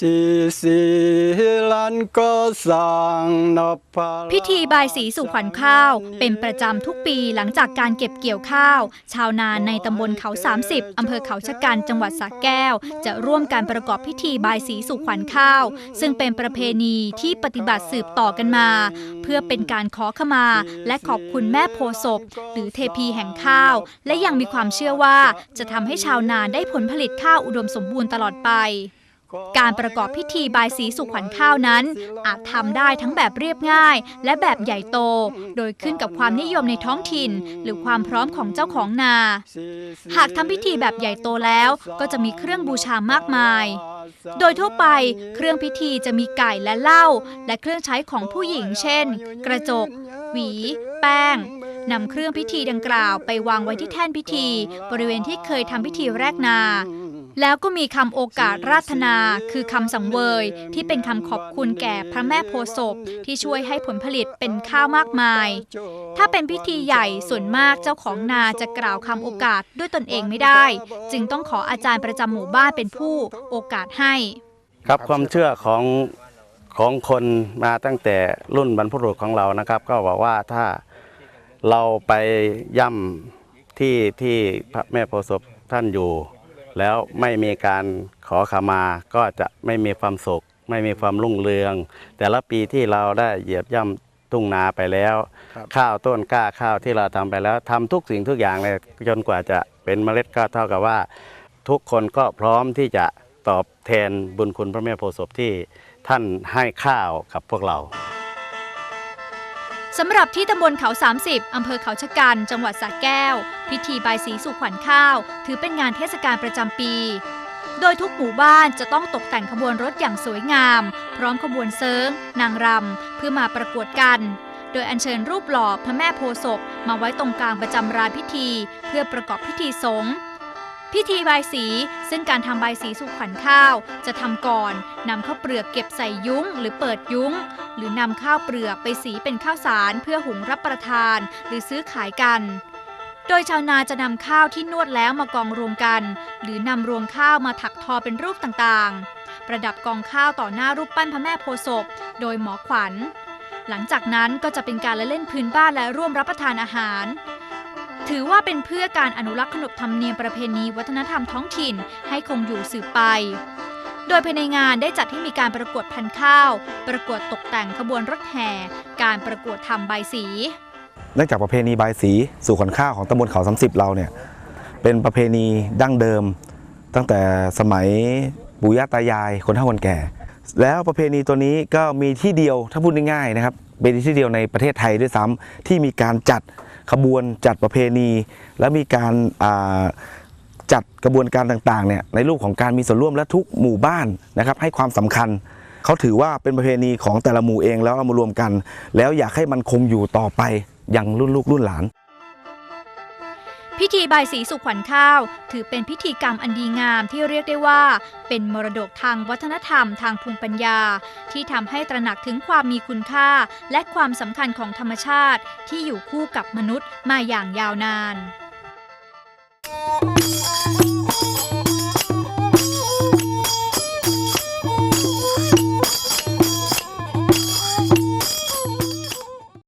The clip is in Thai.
สีลันก็สั่งนพพิธีบายสีสู่ขวัญข้าว เป็นประจำทุกปีหลังจากการเก็บเกี่ยวข้าว ชาวนาในตำบลเขา 30 อำเภอเขาชะกันจังหวัดสระแก้ว จะร่วมการประกอบพิธีบายสีสู่ขวัญข้าว ซึ่งเป็นประเพณีที่ปฏิบัติสืบต่อกันมา เพื่อเป็นการขอขมา และขอบคุณแม่โพศพหรือเทพีแห่งข้าว และยังมีความเชื่อว่าจะทำให้ชาวนาได้ผลผลิตข้าวอุดมสมบูรณ์ตลอดไป การประกอบพิธีบายสีสุขวัญข้าวนั้น อาจทำได้ทั้งแบบเรียบง่าย และแบบใหญ่โต โดยขึ้นกับความนิยมในท้องถิ่น หรือความพร้อมของเจ้าของนา หากทำพิธีแบบใหญ่โตแล้วก็จะมีเครื่องบูชามากมาย โดยทั่วไปเครื่องพิธีจะมีไก่และเหล้าและเครื่องใช้ของผู้หญิง เช่น กระจก หวี แป้งนำเครื่องพิธีดังกล่าวไปวางไว้ที่แท่นพิธี บริเวณที่เคยทำพิธีแรกนา แล้วก็มีคำโอกาสราธนา คือคำสังเวย ที่เป็นคำขอบคุณแก่พระแม่โพศพที่ช่วยให้ผลผลิตเป็นข้าวมากมาย ถ้าเป็นพิธีใหญ่ส่วนมากเจ้าของนาจะกล่าวคำโอกาสด้วยตนเองไม่ได้ จึงต้องขออาจารย์ประจำหมู่บ้านเป็นผู้โอกาสให้ ครับความเชื่อของของคนมาตั้งแต่รุ่นบรรพบุรุษของเรานะครับ ก็บอกว่าถ้าเราไปย่ำที่ที่พระแม่โพศพท่านอยู่ แล้วไม่มีการขอขมาก็จะไม่มีความสุข ไม่มีความรุ่งเรือง แต่ละปีที่เราได้เหยียบย่ำทุ่งนาไปแล้ว ข้าวต้นกล้าข้าวที่เราทำไปแล้วทำทุกสิ่งทุกอย่างเลยจนกว่าจะเป็นเมล็ดก็เท่ากับว่า ทุกคนก็พร้อมที่จะตอบแทนบุญคุณพระแม่โพธิ์ศพที่ท่านให้ข้าวกับพวกเรา สำหรับที่ตำบลเขา 30 อำเภอเขาชะกัน จังหวัดสระแก้ว พิธีบายสีสู่ขวัญข้าว ถือเป็นงานเทศกาลประจำปี โดยทุกหมู่บ้านจะต้องตกแต่งขบวนรถอย่างสวยงาม พร้อมขบวนเซิงนางรำเพื่อมาประกวดกัน โดยอัญเชิญรูปหล่อพระแม่โพศพมาไว้ตรงกลางประจำรานพิธี เพื่อประกอบพิธีสงฆ์ พิธีบายสี ซึ่งการทำบายสีสู่ขวัญข้าว จะทำก่อนนำข้าวเปลือกเก็บใส่ยุ้ง หรือเปิดยุ้ง หรือนำข้าวเปลือกไปสีเป็นข้าวสารเพื่อหุงรับประทาน หรือซื้อขายกัน โดยชาวนาจะนำข้าวที่นวดแล้วมากองรวมกัน หรือนำรวงข้าวมาถักทอเป็นรูปต่างๆ ประดับกองข้าวต่อหน้ารูปปั้นพระแม่โพศพโดยหมอขวัญ หลังจากนั้นก็จะเป็นการละเล่นพื้นบ้านและร่วมรับประทานอาหาร ถือว่าเป็นเพื่อการอนุรักษ์ขนบธรรมเนียมประเพณีวัฒนธรรมท้องถิ่นให้คงอยู่สืบไป โดยภายในงานได้จัดให้มีการประกวดพันธุ์ข้าว ประกวดตกแต่งขบวนรถแห่ การประกวดทำใบสีเนื่องจากประเพณีใบสีสู่ขวัญข้าวของตำบลเขา30เราเนี่ยเป็นประเพณีดั้งเดิม ตั้งแต่สมัยปู่ย่าตายายคนเฒ่าคนแก่ แล้วประเพณีตัวนี้ก็มีที่เดียวถ้าพูดง่ายๆนะครับเป็นที่เดียวในประเทศไทยด้วยซ้ำที่มีการจัด ขบวนจัดประเพณี และมีการาจัดกระบวนการต่างๆเนี่ยในรูปของการมีส่วนร่วมและทุกหมู่บ้านนะครับให้ความสำคัญเขาถือว่าเป็นประเพณีของแต่ละหมู่เองแล้วเอามารวมกัน แล้วอยากให้มันคงอยู่ต่อไปอย่างรุ่นลูกรุ่นหลาน พิธีบายสีสุขวัญข้าว ถือเป็นพิธีกรรมอันดีงามที่เรียกได้ว่า เป็นมรดกทางวัฒนธรรมทางภูมิปัญญา ที่ทำให้ตระหนักถึงความมีคุณค่า และความสำคัญของธรรมชาติ ที่อยู่คู่กับมนุษย์มาอย่างยาวนาน